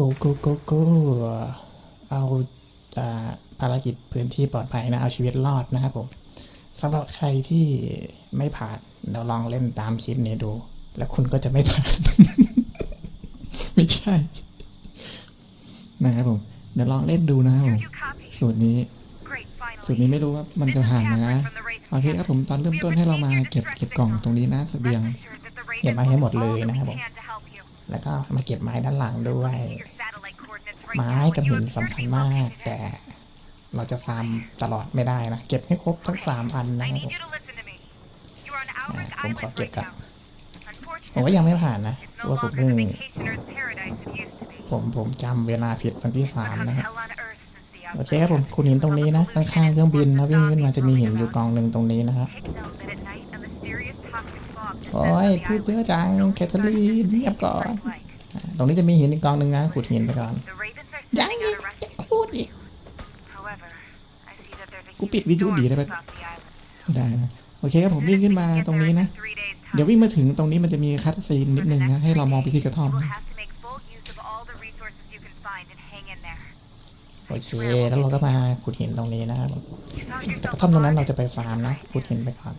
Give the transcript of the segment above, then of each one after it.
go go go go เอาภารกิจพื้นที่ปลอดภัยนะ เอาชีวิตรอดนะครับผมสำหรับใครที่ไม่ผ่านเดี๋ยวลองเล่นตามคลิปนี้ดู แล้วคุณก็จะไม่ผ่าน ไม่ใช่ นะครับผม เดี๋ยวลองเล่นดูนะครับผม สูตรนี้ สูตรนี้ไม่รู้ว่ามันจะผ่านไหมนะโอเคครับผมตอนเริ่มต้นให้เรามาเก็บเก็บกล่องตรงนี้นะสเสบียง เก็บมาให้หมดเลยนะครับผม แล้วก็มาเก็บไม้ด้านหลังด้วย ไม้กับหินสำคัญมาก แต่เราจะฟาร์มตลอดไม่ได้นะ เก็บให้ครบทั้งสามอันนะครับผมผมขอเก็บก่อนผมก็ยังไม่ผ่านนะเพราะว่าผมเพิ่งผมผมจำเวลาผิดวันที่สามนะครับโอเคครับผมคุณหินตรงนี้นะข้างๆเครื่องบินนะวิ่งขึ้นมาจะมีหินอยู่กองหนึ่งตรงนี้นะครับ โอ้ยพูดเยอะจังแคทเธอรีนเงียบก่อนตรงนี้จะมีหินอีกกองหนึ่งนะขุดหินไปก่อนยังอีกจะพูดอีกกูปิดวิทยุดีได้ไหมไม่ได้นะโอเคครับผมวิ่งขึ้นมาตรงนี้นะ เดี๋ยววิ่งมาถึงตรงนี้มันจะมีคัตซีนนิดนึงนะ ให้เรามองไปที่กระท่อมโอเค แล้วเราก็มาขุดหินตรงนี้นะครับกระท่อมตรงนั้นเราจะไปฟาร์มนะขุดหินไปก่อน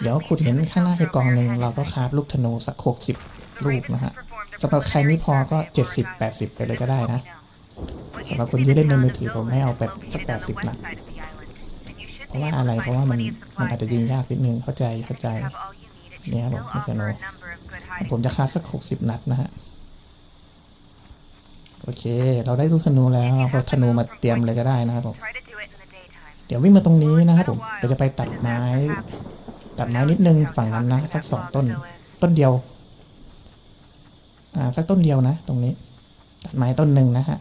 เดี๋ยวขุดเหินข้างหน้าอีกกองหนึ่งเราก็คราฟลูกธนูสักหกสิบลูกนะฮะสำหรับใครไม่พอก็เจ็ดสิบแปดสิบไปเลยก็ได้นะสำหรับคนที่เล่นในมือถือผมให้เอาแบบสักแปดสิบนะเพราะว่าอะไรเพราะว่ามันมันอาจจะยิงยากนิดนึงเข้าใจเข้าใจเนี่ยผมลูกธนูผมจะคราฟสักหกสิบนัดนะฮะโอเค เราได้ลูกธนูแล้วเราก็ธนูมาเตรียมเลยก็ได้นะครับผมเดี๋ยววิ่งมาตรงนี้นะครับผมเดี๋ยวจะไปตัดไม้ ตัดไม้นิดนึงฝั่งนั้นนะสักสองต้น ต้นเดียว อ่าสักต้นเดียวนะ ตรงนี้ ตัดไม้ต้นหนึ่งนะฮะ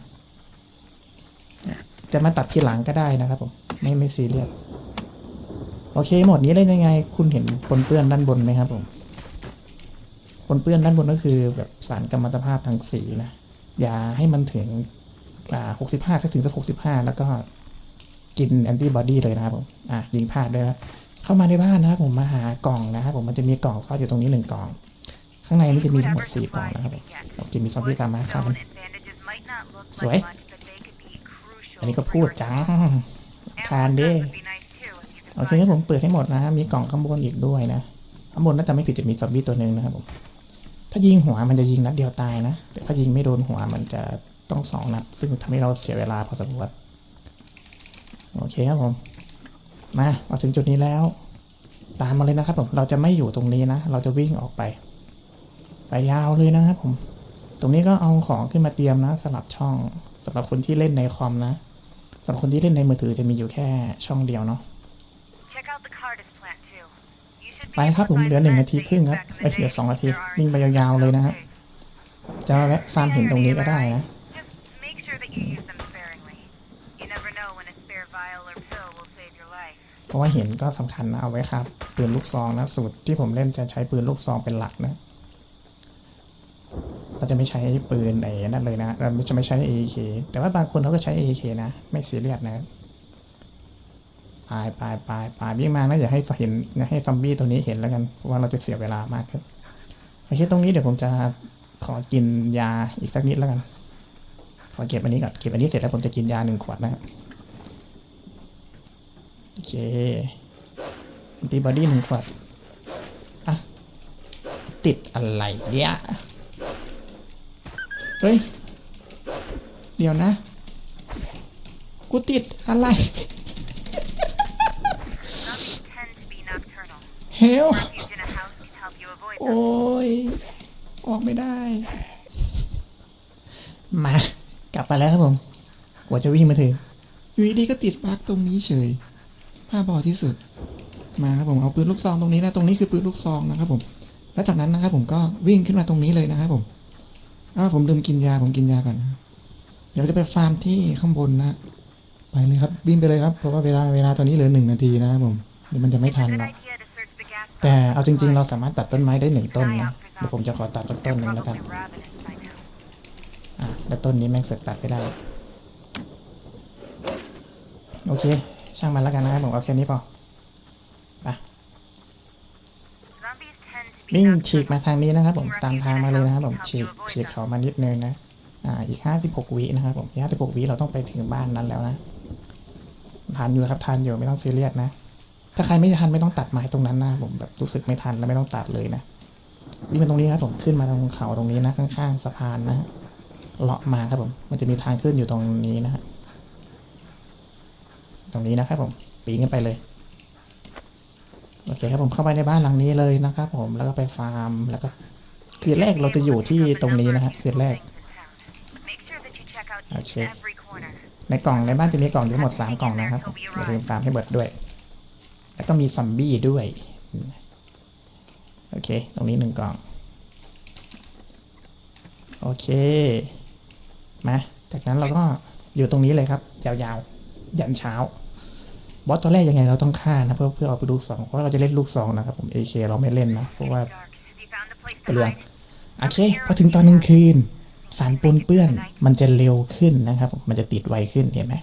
จะมาตัดทีหลังก็ได้นะครับผมไม่ไม่ซีเรียสโอเคหมดนี้เล่นยังไง คุณเห็นปนเปื้อนด้านบนไหมครับผมปนเปื้อนด้านบนก็คือแบบสารกัมมันตภาพทางสีนะอย่าให้มันถึงอ่าหกสิบห้าถ้าถึงสักหกสิบห้าแล้วก็กินแอนติบอดีเลยนะครับผมอะยิงพลาดด้วยนะ เข้ามาในบ้านนะครับผมมาหากล่องนะครับผมมันจะมีกล่องซ่อนอยู่ตรงนี้หนึ่งกล่อง ข้างในมันจะมีทั้งหมดสี่กล่องนะครับผมจะมีซอมบี้ตามมาครับมันสวย อันนี้ก็พูดจังทานเด้โอเคครับผมเปิดให้หมดนะมีกล่องข้างบนอีกด้วยนะข้างบนน่าจะไม่ผิดจะมีซอมบี้ตัวหนึ่งนะครับผมถ้ายิงหัวมันจะยิงนัดเดียวตายนะ แต่ถ้ายิงไม่โดนหัวมันจะต้องสองนัดซึ่งทำให้เราเสียเวลาพอสมควรโอเคครับผม มามาถึงจุดนี้แล้ว ตามมาเลยนะครับผมเราจะไม่อยู่ตรงนี้นะ เราจะวิ่งออกไป ไปยาวเลยนะครับผม ตรงนี้ก็เอาของขึ้นมาเตรียมนะสลับช่องสำหรับคนที่เล่นในคอมนะสำหรับคนที่เล่นในมือถือจะมีอยู่แค่ช่องเดียวเนาะไปครับผมเหลือหนึ่งนาทีครึ่งครับเอ้ยเหลือสองนาทีวิ่งไปยาวๆเลยนะฮะจะแวะฟาร์มหินตรงนี้ก็ได้นะ ราะว่าเห็นก็สำคัญนะเอาไว้ครับปืนลูกซองนะสูตรที่ผมเล่นจะใช้ปืนลูกซองเป็นหลักนะเราจะไม่ใช้ปืนไหนนั่นเลยนะ เราจะไม่ใช้ AK แต่ว่าบางคนเขาก็ใช้ AK นะ ไม่ซีเรียสนะปลายปลายปลายปลายวิ่งมานะอย่าให้เห็นอย่าให้ซอมบี้ตัวนี้เห็นแล้วกันเพราะว่าเราจะเสียเวลามากขึ้นโอเคตรงนี้เดี๋ยวผมจะขอกินยาอีกสักนิดแล้วกันขอเก็บอันนี้ก่อนเก็บอันนี้เสร็จแล้วผมจะกินยาหนึ่งขวดนะครับ โอเคแอนติบอดีหนึ่งขวดอะติดอะไรเนี่ยเฮ้ย เดี๋ยวนะ กูติดอะไรเฮลโอ้ย ออกไม่ได้ มา กลับไปแล้วครับผม กว่าจะวิ่งมาถึงอยู่ดีก็ติดบั๊กตรงนี้เฉย ผ้าบอที่สุด มาครับผมเอาปืนลูกซองตรงนี้นะตรงนี้คือปืนลูกซองนะครับผม แล้วจากนั้นนะครับผมก็วิ่งขึ้นมาตรงนี้เลยนะครับผมอ้าวผมลืมกินยาผมกินยาก่อนนะเดี๋ยวเราจะไปฟาร์มที่ข้างบนนะไปเลยครับวิ่งไปเลยครับเพราะว่าเวลาเวลาตอนนี้เหลือหนึ่งนาทีนะครับผมเดี๋ยวมันจะไม่ทันหรอกแต่เอาจริง ๆ เราสามารถตัดต้นไม้ได้หนึ่งต้นนะเดี๋ยวผมจะขอตัดสักต้นหนึ่งแล้วกันอะแล้วต้นนี้แม่งเสร็จตัดไม่ได้โอเค ช่างมันแล้วกันนะครับผมเอาแค่นี้พอไปวิ่งฉีกมาทางนี้นะครับผมตามทางมาเลยนะครับผมฉีกฉีกเขามานิดนึงนะอ่าอีกห้าสิบหกวินะครับผมห้าสิบหกวิเราต้องไปถึงบ้านนั้นแล้วนะทันอยู่ครับทันอยู่ไม่ต้องซีเรียสนะ ถ้าใครไม่ทันไม่ต้องตัดไม้ตรงนั้นนะผมแบบรู้สึกไม่ทันแล้วไม่ต้องตัดเลยนะวิ่งมาตรงนี้ครับผมขึ้นมาตรงเขาตรงนี้นะข้างๆสะพานนะเลาะมาครับผมมันจะมีทางขึ้นอยู่ตรงนี้นะฮะ ตรงนี้นะครับผมปีนขึ้นไปเลยโอเคครับผมเข้าไปในบ้านหลังนี้เลยนะครับผมแล้วก็ไปฟาร์มแล้วก็คืนแรกเราจะอยู่ที่ตรงนี้นะฮะคืนแรก Make sure that you check out each Okay. and every corner. ในกล่องในบ้านจะมีกล่องอยู่ทั้งหมด 3 กล่องนะครับอย่าลืมฟาร์มให้เบิดด้วย แล้วก็มีซัมบี้ด้วยโอเค ตรงนี้หนึ่งกล่อง โอเค มา จากนั้นเราก็อยู่ตรงนี้เลยครับ ยาวๆ ยันเช้า บอสตัวแรกยังไงเราต้องฆ่านะเพื่อเพื่อเอาไปลูกสองเพราะเราจะเล่นลูกสองนะครับผม AK เคเราไม่เล่นนะเพราะว่าเปลืองโอเคพอถึงตอนกลางคืน สารปนเปื้อนมันจะเร็วขึ้นนะครับ มันจะติดไวขึ้นเห็นไหม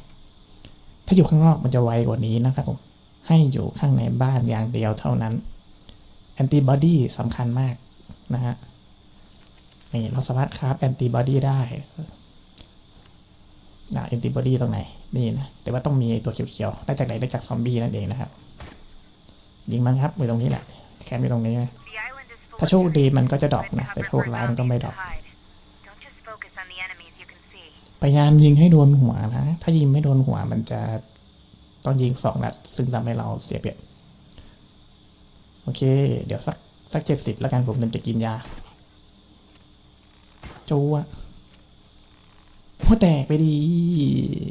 ถ้าอยู่ข้างนอกมันจะไวกว่านี้นะครับผมให้อยู่ข้างในบ้านอย่างเดียวเท่านั้นแอนติบอดีสำคัญมากนะฮะนี่เราสามารถคราฟแอนติบอดีได้ แอนติบอดีตรงไหน นี่นะ แต่ว่าต้องมีตัวเขียวๆ ได้จากไหนได้จากซอมบี้นั่นเองนะครับ ยิงมันครับอยู่ตรงนี้แหละ แคมป์อยู่ตรงนี้นะ ถ้าโชคดีมันก็จะดรอปนะ แต่โชคร้ายมันก็ไม่ดรอปพยายามยิงให้โดนหัวนะ ถ้ายิงไม่โดนหัวมันจะต้องยิงสองนัด ซึ่งทำให้เราเสียเปรียบ โอเค เดี๋ยวสักสักเจ็ดสิบแล้วกันผมถึงจะกินยาจูอะ หัวแตกไปดี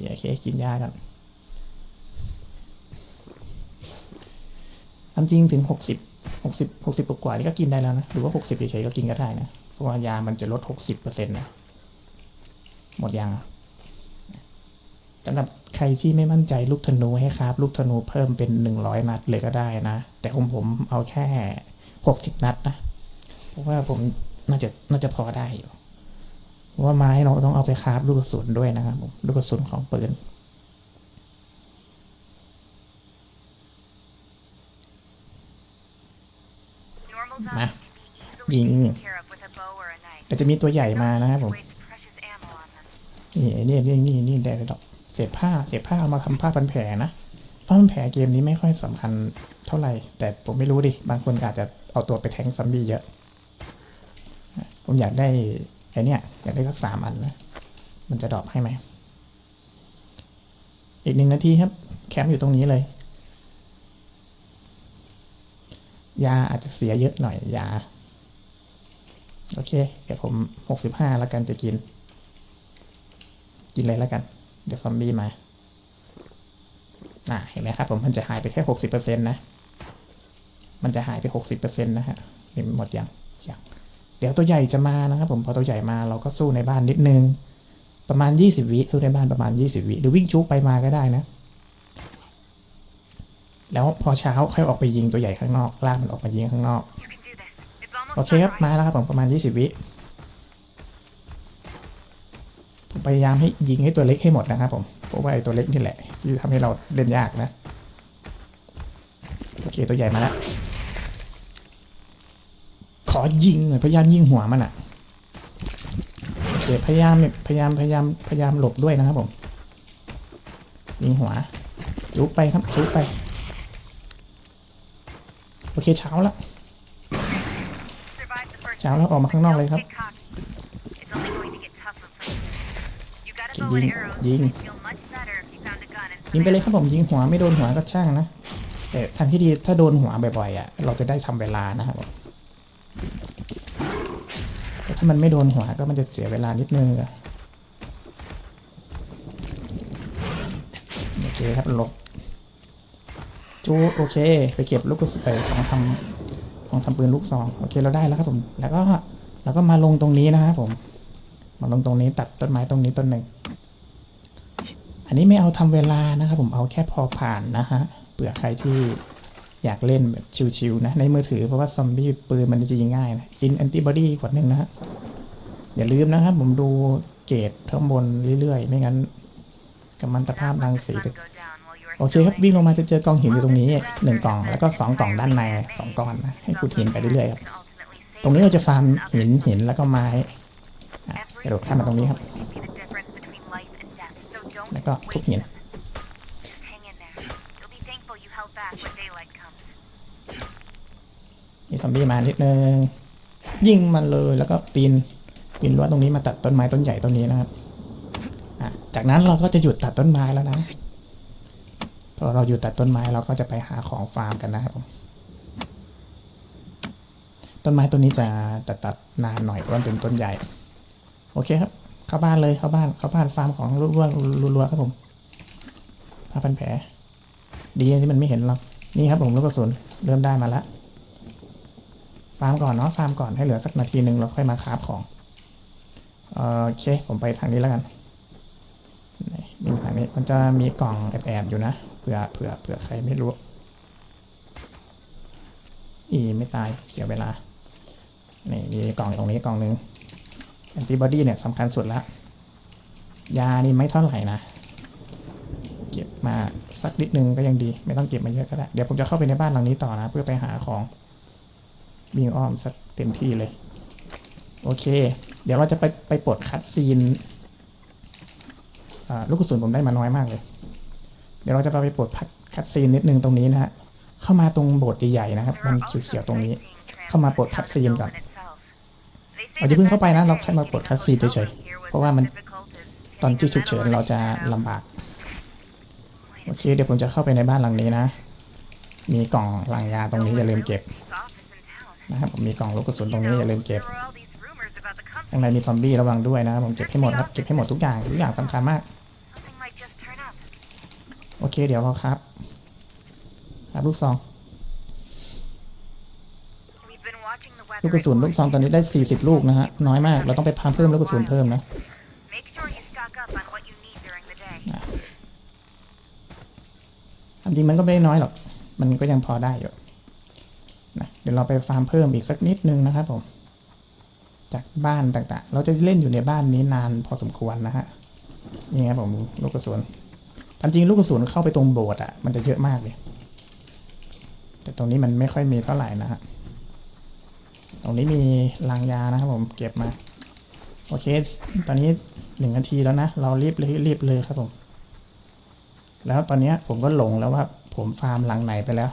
โอเคกินยากันทำจริงถึงหกสิบหกสิบหกสิบกว่านี่ก็กินได้แล้วนะ หรือว่าหกสิบเฉยๆก็กินก็ได้นะ เพราะว่ายามันจะลดหกสิบเปอร์เซ็นต์นะ หมดยังสำหรับใครที่ไม่มั่นใจลูกธนูให้ครับ ลูกธนูเพิ่มเป็นหนึ่งร้อยนัดเลยก็ได้นะ แต่ของผมเอาแค่หกสิบนัดนะ เพราะว่าผมน่าจะน่าจะพอได้อยู่ ว่าไม้เราต้องเอาไปคราฟลูกกระสุนด้วยนะครับผมลูกกระสุนของปืน Normal Nah. zombies can be easily Ding. taken care of with a bow or a knife. แต่จะมีตัวใหญ่มานะครับผมนี่นี่นี่นี่นี่ได้ดอกเศษผ้าเศษผ้าเอามาทำผ้าพันแผลนะผ้าพันแผลเกมนี้ไม่ค่อยสำคัญเท่าไหร่ แต่ผมไม่รู้ดิ บางคนอาจจะเอาตัวไปแทงซัมบี้เยอะ ผมอยากได้ ไอเนี้ยอยากได้สักสามอันนะมันจะดรอปให้ไหม อีกหนึ่งนาทีครับ แคมป์อยู่ตรงนี้เลย ยาอาจจะเสียเยอะหน่อยยา โอเค เดี๋ยวผมหกสิบห้าแล้วกันจะกิน กินเลยแล้วกัน เดี๋ยวซอมบี้มาน่ะเห็นไหมครับผมมันจะหายไปแค่หกสิบเปอร์เซ็นต์นะ มันจะหายไปหกสิบเปอร์เซ็นต์นะฮะนี่หมดยังยัง เดี๋ยวตัวใหญ่จะมานะครับผมพอตัวใหญ่มาเราก็สู้ในบ้านนิดนึง ประมาณยี่สิบวิสู้ในบ้านประมาณยี่สิบวิหรือวิ่งชุกไปมาก็ได้นะ แล้วพอเช้าค่อยออกไปยิงตัวใหญ่ข้างนอกลากมันออกมายิงข้างนอกโอเคครับมาแล้วครับผมประมาณ 20 วิผมพยายามให้ยิงให้ตัวเล็กให้หมดนะครับผมเพราะว่าไอ้ตัวเล็กนี่แหละที่ทำให้เราเล่นยากนะโอเคตัวใหญ่มาแล้ว อยิงหน่อยพยายามยิงหัวมันอะโอเคพยายามพยายามพยายามพยายามหลบด้วยนะครับผม ยิงหัวจุกไปครับจุกไป โอเคเช้าแล้วเช้าแล้วออกมาข้างนอกเลยครับยิงยิงยิงไปเลยครับผมยิงหัวไม่โดนหัวก็ช่างนะ แต่ทางที่ดีถ้าโดนหัวบ่อยๆอะเราจะได้ทำเวลานะครับผม ถ้ามันไม่โดนหัวก็มันจะเสียเวลานิดนึงโอเคครับหลบจูโอเค ไปเก็บลูกกระสุนของทำของทำปืนลูกซองโอเคเราได้แล้วครับผมแล้วก็แล้วก็มาลงตรงนี้นะครับผม มาลงตรงนี้ตัดต้นไม้ตรงนี้ต้นหนึ่งอันนี้ไม่เอาทำเวลานะครับผมเอาแค่พอผ่านนะฮะเผื่อใครที่ อยากเล่นแบบชิวๆนะ ในมือถือเพราะว่าซอมบี้ปืนมันจะยิงง่ายนะ กินแอนติบอดีขวดหนึ่งนะฮะอย่าลืมนะครับ ผมดูเกรดข้างบนเรื่อยๆ ไม่งั้นกัมมันตภาพรังสี sun จะ go down while you are โอเคครับ วิ่งลงมาจะเจอกองหินอยู่ตรงนี้หนึ่งกล่อง แล้วก็สองกล่องด้านในสองก้อนนะให้ขุดหินไปเรื่อยๆครับตรงนี้เราจะฟาร์มหินหินแล้วก็ไม้อะเดี๋ยวระโดดข้ามมาตรงนี้ครับ แล้วก็ทุบหิน มีซอมบี้มานิดนึงยิงมันเลยแล้วก็ปีนปีนรั้วตรงนี้มาตัดต้นไม้ต้นใหญ่ต้นนี้นะครับจากนั้นเราก็จะหยุดตัดต้นไม้แล้วนะพอเราหยุดตัดต้นไม้เราก็จะไปหาของฟาร์มกันนะครับต้นไม้ต้นนี้จะตัดตัดนานหน่อยเพราะมันเป็นต้นใหญ่ โอเคครับ เข้าบ้านเลยเข้าบ้านเข้าบ้านฟาร์มของรัวๆรัวๆครับผมผ้าพันแผลดีที่มันไม่เห็นเรานี่ครับผมลูกกระสุนเริ่มได้มาแล้ว ฟาร์มก่อนเนาะฟาร์มก่อนให้เหลือสักนาทีหนึ่งเราค่อยมาคราฟของโอเคผมไปทางนี้แล้วกันนี่ทางนี้มันจะมีกล่องแอบๆอยู่นะเผื่อเผื่อเผื่อใครไม่รู้อีไม่ตายเสียเวลานี่มีกล่องตรงนี้กล่องหนึ่งแอนติบอดีเนี่ยสำคัญสุดละยานี่ไม่เท่าไหร่นะ เก็บมาสักนิดนึงก็ยังดี ไม่ต้องเก็บมาเยอะก็ได้ เดี๋ยวผมจะเข้าไปในบ้านหลังนี้ต่อนะ เพื่อไปหาของ วิ่งอ้อมสักเต็มที่เลย โอเค เดี๋ยวเราจะไปไปปลดคัดซีนลูกกระสุนผมได้มาน้อยมากเลย เดี๋ยวเราจะไปปลดพัดคัดซีนนิดนึงตรงนี้นะฮะ เข้ามาตรงโบสถ์ใหญ่ๆนะครับ มันเขียวๆตรงนี้ เข้ามาปลดคัดซีนก่อนเอาอย่าเพิ่งเข้าไปนะ เราแค่มาปลดคัดซีนเฉยๆ เพราะว่ามันตอนที่ฉุกเฉินเราจะ detector. ลำบาก โอเค เดี๋ยวผมจะเข้าไปในบ้านหลังนี้นะ มีกล่องลังยาตรงนี้อย่าลืมเก็บ นะครับผมมีกล่องลูกกระสุนตรงนี้อย่าลืมเก็บ There were all these rumors about the company. ข้างในมีซอมบี้ระวังด้วยนะผมเก็บให้หมดครับเก็บให้หมดทุกอย่างทุกอย่างสำคัญมาก Something might just turn up. โอเคเดี๋ยวเราครับ ครับลูกซอง We've been watching the weather ลูกกระสุนลูกซองตอนนี้ได้ 40 ลูกนะฮะน้อยมากเราต้องไปพามเพิ่มลูกกระสุนเพิ่มนะ Make sure you stock up on what you need during the day. ความจริงมันก็ไม่ได้น้อยหรอก มันก็ยังพอได้อยู่ นะเดี๋ยวเราไปฟาร์มเพิ่มอีกสักนิดนึงนะครับผมจากบ้านต่างๆ เราจะเล่นอยู่ในบ้านนี้นานพอสมควรนะฮะนี่ครับผมลูกกระสุนตามจริงลูกกระสุนเข้าไปตรงโบสถ์อะมันจะเยอะมากเลย แต่ตรงนี้มันไม่ค่อยมีเท่าไหร่นะฮะตรงนี้มีลังยานะครับผมเก็บมาโอเค ตอนนี้หนึ่งนาทีแล้วนะ เรารีบเลยรีบเลยครับผม แล้วตอนนี้ผมก็หลงแล้วว่าผมฟาร์มหลังไหนไปแล้ว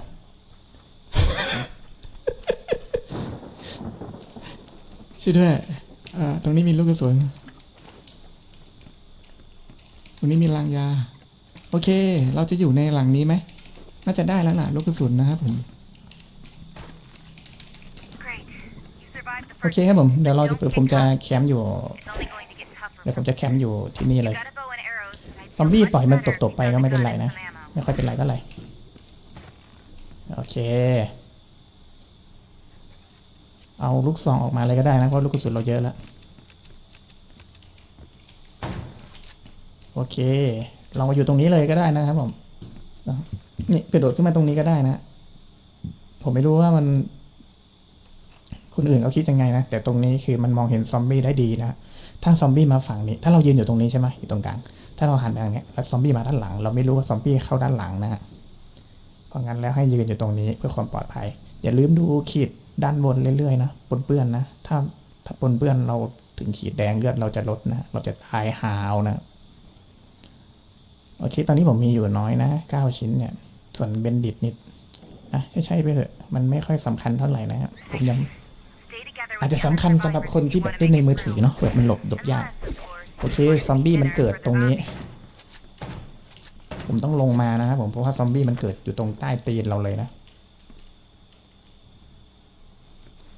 ช่วยด้วยอ่าตรงนี้มีลูกกระสุนตรงนี้มีลังยา โอเค เราจะอยู่ในหลังนี้ไหมน่าจะได้แล้วล่ะลูกกระสุนนะครับผม Great. You survived the โอ first เคครับผมเดี๋ยวเราจะผมจะแคมป์อยู่ It's only going to get tougher เดี๋ยวผม from จะแคมป์อยู่ที่นี่เลย Got a bow and arrows, and I'd ซอม feel บี้ much ปล่อยมัน better ตกๆไป if you ก็ไม่เป็นไร found นะ some ammo. ไม่ค่อยเป็นไรเท่าไหร่โอเค เอาลูกซองออกมาเลยก็ได้นะ เพราะลูกกระสุนเราเยอะแล้ว โอเคลองมาอยู่ตรงนี้เลยก็ได้นะครับผมนี่กระโดดขึ้นมาตรงนี้ก็ได้นะ ผมไม่รู้ว่ามัน คนอื่นเขาคิดยังไงนะ แต่ตรงนี้คือมันมองเห็นซอมบี้ได้ดีนะถ้าซอมบี้มาฝั่งนี้ ถ้าเรายืนอยู่ตรงนี้ใช่ไหมอยู่ตรงกลางถ้าเราหันไปทางนี้แล้วซอมบี้มาด้านหลัง เราไม่รู้ว่าซอมบี้เข้าด้านหลังนะฮะเพราะงั้นแล้วให้ยืนอยู่ตรงนี้เพื่อความปลอดภัย อย่าลืมดูขีด ด้านบนเรื่อยๆนะปนเปื้อนนะ ถ้าถ้าปนเปื้อนเราถึงขีดแดงเลือดเราจะลดนะ เราจะตายหาวนะ โอเค ตอนนี้ผมมีอยู่น้อยนะเก้าชิ้นเนี่ย ส่วนเบนดิตนิดอะใช่ๆไปเถอะ มันไม่ค่อยสำคัญเท่าไหร่นะครับผมยัง อาจจะสำ other คัญสำหรับคนที่แบบเล่นในมือถือเนาะเผื่อมันหลบหลบยาก โอเค ซอมบี้มันเกิดตรงนี้ ผมต้องลงมานะครับผมเพราะว่าซอมบี้มันเกิดอยู่ตรงใต้ตีนเราเลยนะ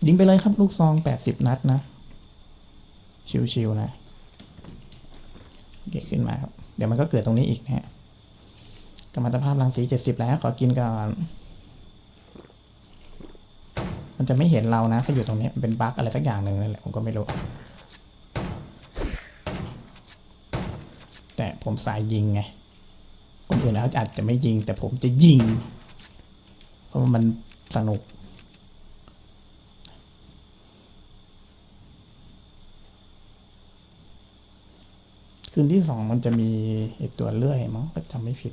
ยิงไปเลยครับลูกซองแปดสิบนัดนะ ชิวๆนะโอเคขึ้นมาครับ เดี๋ยวมันก็เกิดตรงนี้อีกนะฮะกรรมตภาพรังสีเจ็ดสิบแล้ว ขอกินก่อน มันจะไม่เห็นเรานะ ถ้าอยู่ตรงนี้มันเป็นบั๊กอะไรสักอย่างหนึ่งนั่นแหละผมก็ไม่รู้ แต่ผมสายยิงไงคนอื่นเขาอาจจะไม่ยิง แต่ผมจะยิง เพราะมันสนุก คืนที่สองมันจะมีไอตัวเลื่อยมั้งก็จำไม่ผิด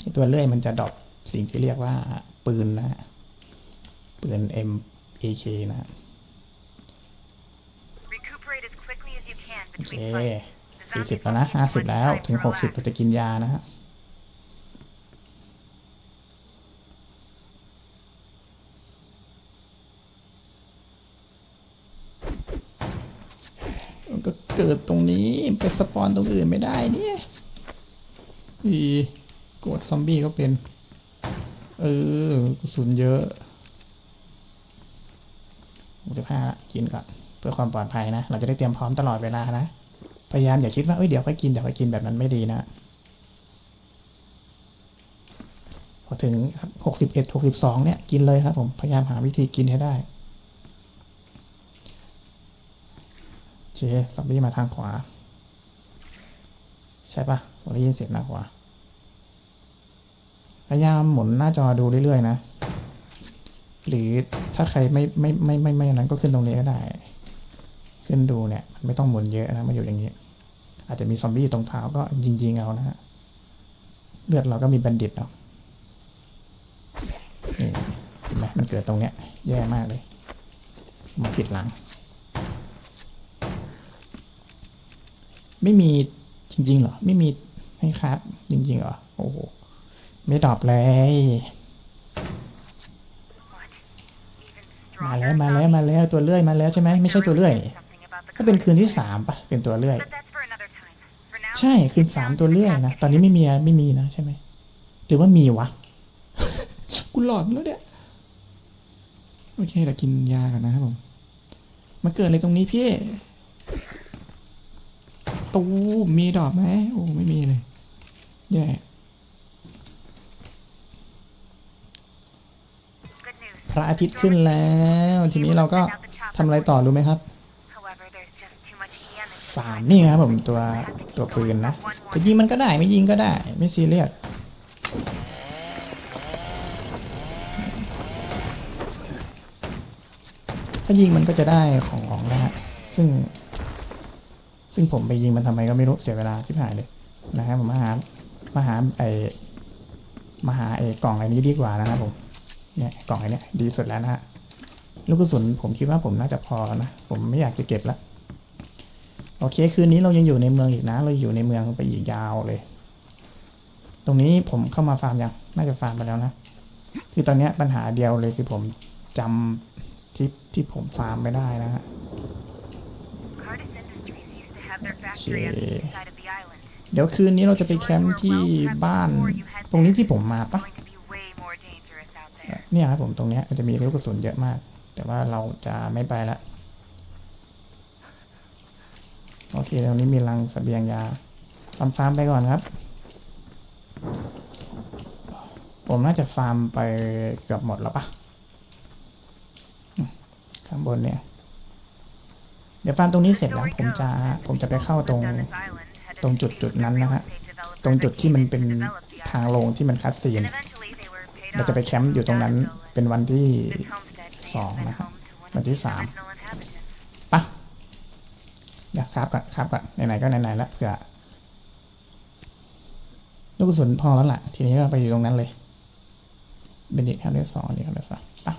ไอตัวเลื่อยมันจะดรอปสิ่งที่เรียกว่าปืนนะฮะปืน M A K นะฮะ can โอเค between fights. The สี่สิบ zombies แล้วนะ will ห้า keep สิบ you แล้ว inside ถึง for ห a กสิบ while. เราจะกินยานะฮะ ก็เกิดตรงนี้ไปสปอนตรงอื่นไม่ได้เนี่ยอีกดซอมบี้ก็เป็น เออกระสุนเยอะหกสิบห้าละกินก่อนเพื่อความปลอดภัยนะ เราจะได้เตรียมพร้อมตลอดเวลานะ พยายามอย่าคิดว่าเอ้ยเดี๋ยวค่อยกินเดี๋ยวค่อยกินแบบนั้นไม่ดีนะ พอถึงหกสิบเอ็ดหกสิบสองเนี่ย กินเลยครับผม พยายามหาวิธีกินให้ได้โอ เคซอมบี้มาทางขวา ใช่ปะผมได้ยินเสียงหน้าขวา พยายามหมุนหน้าจอดูเรื่อยๆนะ หรือถ้าใครไม่ไม่ไม่ไม่ไม่นั้นก็ขึ้นตรงนี้ก็ได้ ขึ้นดูเนี่ยมันไม่ต้องหมุนเยอะนะมาอยู่อย่างนี้ อาจจะมีซอมบี้อยู่ตรงเท้าก็ยิงๆเอานะฮะ เลือดเราก็มีบันดิตเนาะนี่เห็นไหมมันเกิดตรงเนี้ยแย่มากเลย มาผิดหลัง ไม่มีจริงๆเหรอ ไม่มีให้ครับ จริงๆเหรอ โอ้โห ไม่ดรอปเลย What? Even มา stronger แล้วมาแล้วมาแล้วตัวเลื่อยมาแล้วใช่ไหมไม่ใช่ตัวเลื่อยนี่ Something about the ถ้าเป็น color. คืนที่สามปะเป็นตัวเลื่อย But that's for another time. For now, ใช่คืนสามตัวเลื่อยนะตอนนี้ไม่มีไม่มีนะใช่ไหมหรือว่ามีวะกูหลอนแล้วเนี่ยโอเคเดี๋ยวกินยากันนะครับผมมาเกิดอะไรตรงนี้พี่ ตูมมีดอกไหมโอ้ไม่มีเลยแย่พระอาทิตย์ขึ้นแล้ว ทีนี้เราก็ทำอะไรต่อรู้ไหมครับ However, there's just too much EM in ฟามนี่ครับผมตัวตัวปืนนะจะยิงมันก็ได้ไม่ยิงก็ได้ ไม่ซีเรียสถ้ายิงมันก็จะได้ของนะฮะซึ่ง ซึ่งผมไปยิงมันทำไมก็ไม่รู้เสียเวลาชิบหายเลยนะครับผมมาหามาหาไอมาหาไอกล่องไอ้นี้ดีกว่านะครับผมเนี่ยกล่องไอ้เนี้ยดีสุดแล้วนะฮะลูกกระสุนผมคิดว่าผมน่าจะพอแล้วนะผมไม่อยากจะเก็บละโอเคคืนนี้เรายังอยู่ในเมืองอีกนะ เราอยู่ในเมืองไปอีกยาวเลย ตรงนี้ผมเข้ามาฟาร์มยังน่าจะฟาร์มไปแล้วนะคือตอนนี้ปัญหาเดียวเลยคือผมจำที่ที่ผมฟาร์มไม่ได้นะฮะ เดี๋ยวคืนนี้เราจะไปแคมป์ที่บ้าน ตรงนี้ที่ผมมาปะ Going to be way more dangerous out there. เนี่ยครับผมตรงเนี้ยมันจะมีลูกกระสุนเยอะมาก แต่ว่าเราจะไม่ไปละโอเคตรงนี้มีรังเสบียงยาฟาร์มฟาร์มไปก่อนครับ ผมน่าจะฟาร์มไปเกือบหมดแล้วปะอืมข้างบนเนี่ย เดี๋ยวฟาร์มตรงนี้เสร็จแล้วผมจะผมจะไปเข้าตรงตรงจุดจุดนั้นนะฮะตรงจุดที่มันเป็นทางลงที่มันคัดซีนเราจะไปแคมป์อยู่ตรงนั้นเป็นวันที่สองนะครับวันที่สามปะเดี๋ยวครับก่อนครับก่อนไหนๆก็ไหนๆแล้วเผื่อลูกกระสุนพอแล้วล่ะ ทีนี้ก็ไปอยู่ตรงนั้นเลย เป็นเด็กห้าเลือสองเด็กห้าเลือดสองปะ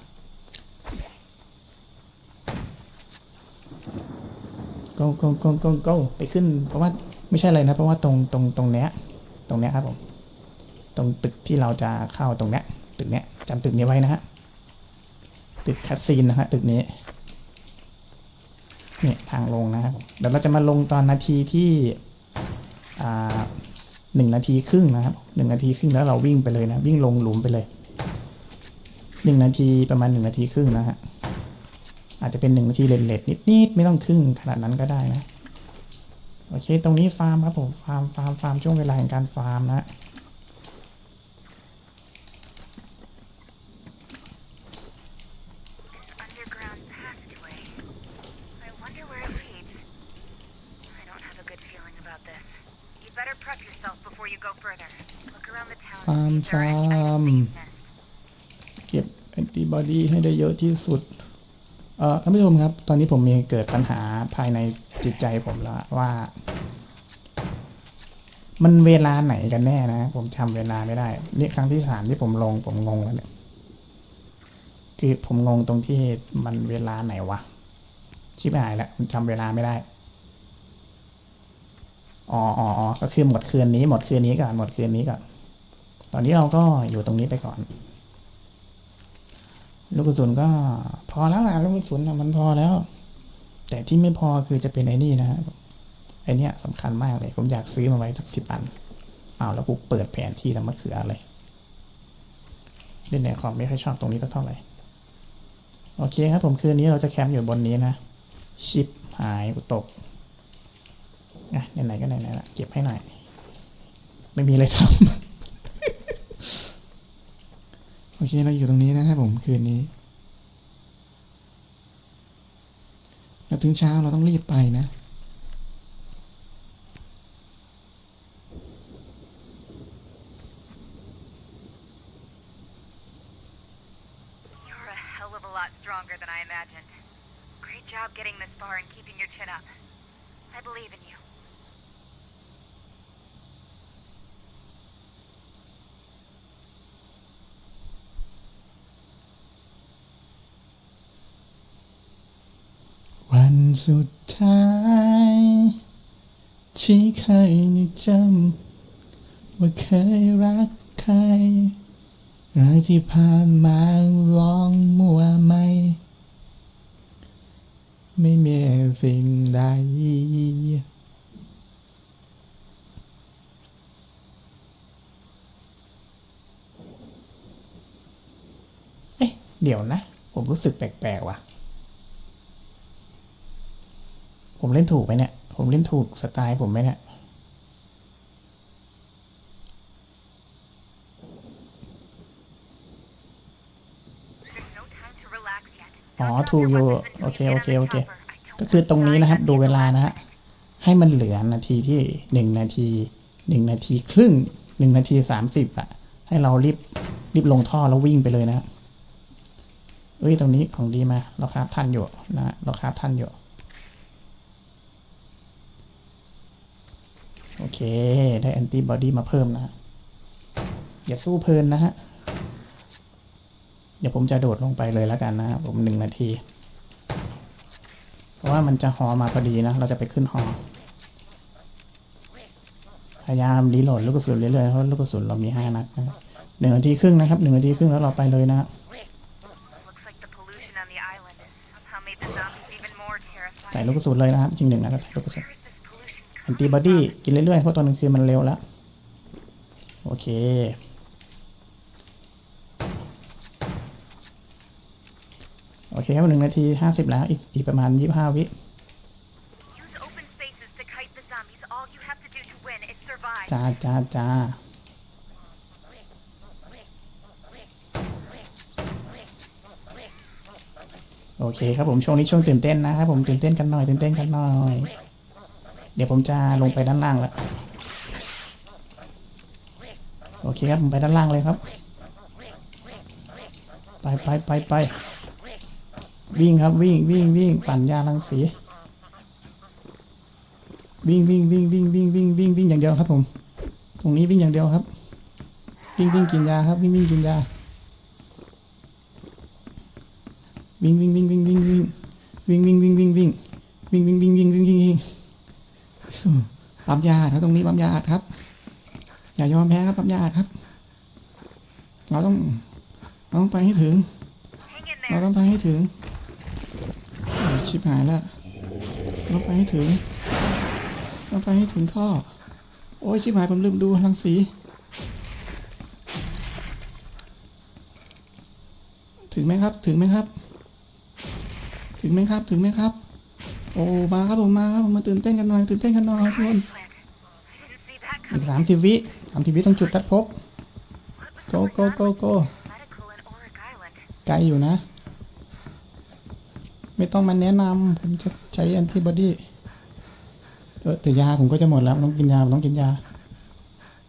go go go go go ไปขึ้น เพราะว่าไม่ใช่อะไรนะ เพราะว่าตรงตรงตรงเนี้ยตรงเนี้ยครับผมตรงตึกที่เราจะเข้าตรงเนี้ยตึกเนี้ยจำตึกนี้ไว้นะฮะตึกคัดซีนนะฮะตึกนี้เนี่ยทางลงนะครับเดี๋ยวเราจะมาลงตอนนาทีที่อ่าหนึ่งนาทีครึ่งนะครับหนึ่งนาทีครึ่งแล้วเราวิ่งไปเลยนะ วิ่งลงหลุมไปเลยหนึ่งนาทีประมาณหนึ่งนาทีครึ่งนะฮะ อาจจะเป็นหนึ่งนาทีเลทๆนิดๆไม่ต้องครึ่งขนาดนั้นก็ได้นะโอเค ตรงนี้ฟาร์มครับผมฟาร์มฟาร์มฟาร์มช่วงเวลาแห่งการฟาร์มนะ Underground passageway. I wonder where it leads. I don't have a good feeling about this. You better prep yourself before you go further. Look around the town and see if there are any Farm, items farm. they missed. เก็บแอนติบอดีให้ได้เยอะที่สุดเอ่อ ท่านผู้ชมครับ ตอนนี้ผมมีเกิดปัญหาภายในจิตใจผมแล้วว่า มันเวลาไหนกันแน่นะ ผมจำเวลาไม่ได้ นี่ครั้งที่สามที่ผมลงผมงงแล้วเนี่ย คือผมงงตรงที่มันเวลาไหนวะ ชิบหายแล้วผมจำเวลาไม่ได้ อ๋ออ๋ออ๋อก็คือหมดคืนนี้ หมดคืนนี้ก่อน หมดคืนนี้ก่อน ตอนนี้เราก็อยู่ตรงนี้ไปก่อน ลูกกระสุนก็พอแล้วล่ะลูกกระสุนมันพอแล้ว แต่ที่ไม่พอคือจะเป็นไอ้นี่นะฮะไอเนี้ยสำคัญมากเลย ผมอยากซื้อมาไว้สักสิบอันอ้าวแล้วกูเปิดแผนที่ทำมะเขืออะไรเล่นในคอมไม่ค่อยชอบตรงนี้ก็เท่าไหร่โอเคครับผมคืนนี้เราจะแคมป์อยู่บนนี้นะ ชิปหายกูตกอะไหนๆก็ไหนๆละเก็บให้หน่อย ไม่มีอะไรทำ อเคเราอยู่ตรงนี้นะครับผมคืนนี้แล้วถึงเช้าเราต้องรีบไปนะ สุดท้าย ที่เคยนึกจำว่าเคยรักใคร รักที่ผ่านมาลองมัวไหม ไม่มีสิ่งใดเอ๊ะเดี๋ยวนะ ผมรู้สึกแปลกๆว่ะ ผมเล่นถูกไหมเนี่ย ผมเล่นถูกสไตล์ผมไหมเนี่ย อ๋อ ถูกอยู่ โอเค โอเค โอเค ก็คือตรงนี้นะครับ ดูเวลานะฮะ ให้มันเหลือนาทีที่หนึ่งนาทีหนึ่งนาทีครึ่งหนึ่งนาทีสามสิบอะให้เรารีบรีบลงท่อแล้ววิ่งไปเลยนะเอ้ย ตรงนี้ของดีมา เราคราบทันอยู่นะ เราคราบทันอยู่ โอเค ได้แอนติบอดีมาเพิ่มนะฮะอย่าสู้เพลินนะฮะ เดี๋ยวผมจะโดดลงไปเลยแล้วกันนะฮะผมหนึ่งนาทีเพราะว่ามันจะหอมาพอดีนะ เราจะไปขึ้นหอ พยายามรีโหลดลูกกระสุนเรื่อยๆเพราะลูกกระสุนเรามีห้านัดนะครับหนึ่งนาทีครึ่งนะครับหนึ่งนาทีครึ่งแล้วเราไปเลยนะ Looks like the pollution on the island somehow made the zombies even more ใส่ terrifying. ลูกกระสุนเลยนะครับจริงหนึ่งนัดใส่ลูกกระสุน นติบอดีกินเรื่อยๆเพราะตอนกลางคืนมันเร็วแล้ว โอเค โอเคครับหนึ่งนาทีห้าสิบแล้วอีกอีกประมาณยี่สิบห้าวิ Use open spaces to kite the zombies. All you have to do to win is survive. จ้าจ้าจ้าโอเคครับผมช่วงนี้ช่วงตื่นเต้นนะครับผมตื่นเต้นกันหน่อยตื่นเต้นกันหน่อย เดี๋ยวผมจะลงไปด้านล่างแล้วโอเคครับผมไปด้านล่างเลยครับ ไปไปไปไปวิ่งครับวิ่งวิ่งวิ่งปั่นยาลังสี วิ่งวิ่งวิ่งวิ่งวิ่งวิ่งวิ่งวิ่งอย่างเดียวครับผม ตรงนี้วิ่งอย่างเดียวครับ วิ่งวิ่งกินยาครับวิ่งวิ่งกินยาวิ่งวิ่งวิ่งวิ่งวิ่งวิ่งวิ่งวิ่งวิ่งวิ่งวิ่งวิ่งวิ่งวิ่งวิ่งวิ่งวิ่งวิ่ง ปั๊มยาครับตรงนี้ปั๊มยาครับ อย่ายอมแพ้ครับปั๊มยาครับ เราต้องเราต้องไปให้ถึง เราต้องไปให้ถึง ชิบหายแล้วเราไปให้ถึงต้องไปให้ถึงท่อ โอ้ยชิบหายผมลืมดูรังสีถึงไหมครับ ถึงไหมครับ ถึงไหมครับ ถึงไหมครับ โอ้มาครับผมมาครับผมมาตื่นเต้นกันหน่อยตื่นเต้นกันหน่อยทุกคนอีกสามสิบวิสามสิบวิต้องจุดนัดพบโกโกโกโกไกลอยู่นะ ไม่ต้องมาแนะนำผมจะใช้แอนติบอดีเออแต่ยาผมก็จะหมดแล้วต้องกินยาต้องกินยา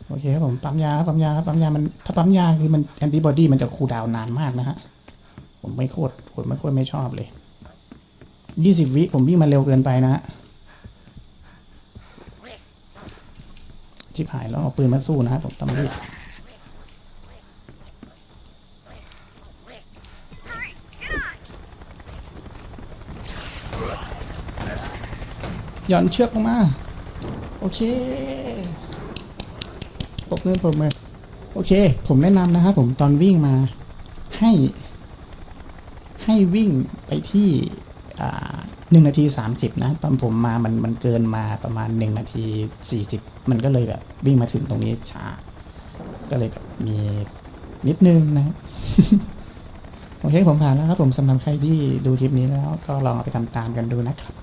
โอเคครับผมปั๊มยาครับปั๊มยาครับปั๊มยามันถ้าปั๊มยาคือมันแอนติบอดีมันจะคูลดาวน์นานมากนะฮะผมไม่โคตรผมไม่โคตรไม่ชอบเลย ยี่สิบวิผมวิ่งมาเร็วเกินไปนะฮะชิบหายแล้วเอาปืนมาสู้นะฮะผมต้องรีบ Hurry, get on! หย่อนเชือกลงมา โอเคปรบมือปรบมือโอเค ผมแนะนำนะครับผมตอนวิ่งมาให้ ให้วิ่งไปที่ หนึ่งนาทีสามสิบนะตอนผมมามันมันเกินมาประมาณหนึ่งนาทีสี่สิบมันก็เลยแบบวิ่งมาถึงตรงนี้ช้า ก็เลยแบบมีนิดนึงนะโอเคผมผ่านแล้วครับผมสำหรับใครที่ดูคลิปนี้แล้ว ก็ลองเอาไปทำตามกันดูนะครับ